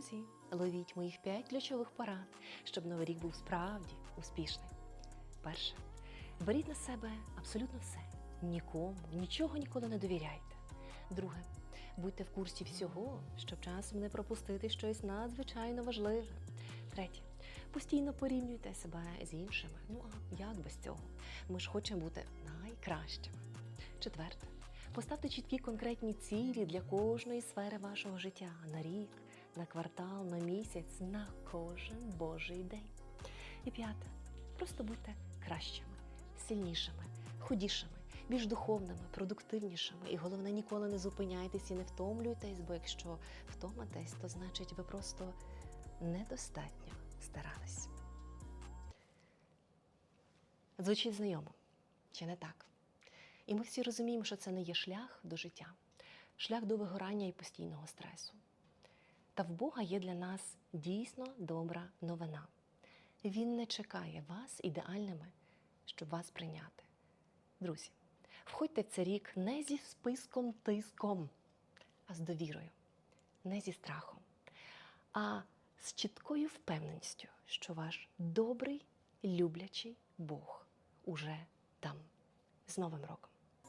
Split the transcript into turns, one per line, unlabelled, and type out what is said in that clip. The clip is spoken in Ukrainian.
Друзі, ловіть моїх 5 ключових порад, щоб новий рік був справді успішним. Перше. Беріть на себе абсолютно все. Нікому, нічого ніколи не довіряйте. Друге. Будьте в курсі всього, щоб часом не пропустити щось надзвичайно важливе. Третє. Постійно порівнюйте себе з іншими. Ну а як без цього? Ми ж хочемо бути найкращими. Четверте. Поставте чіткі конкретні цілі для кожної сфери вашого життя на рік, на квартал, на місяць, на кожен божий день. І п'яте. Просто будьте кращими, сильнішими, худішими, більш духовними, продуктивнішими. І головне, ніколи не зупиняйтесь і не втомлюйтесь, бо якщо втомитесь, то значить ви просто недостатньо старались. Звучить знайомо, чи не так? І ми всі розуміємо, що це не є шлях до життя, шлях до вигорання і постійного стресу. Та в Бога є для нас дійсно добра новина. Він не чекає вас ідеальними, щоб вас прийняти. Друзі, входьте в цей рік не зі списком тиском, а з довірою, не зі страхом, а з чіткою впевненістю, що ваш добрий, люблячий Бог уже там. З Новим роком!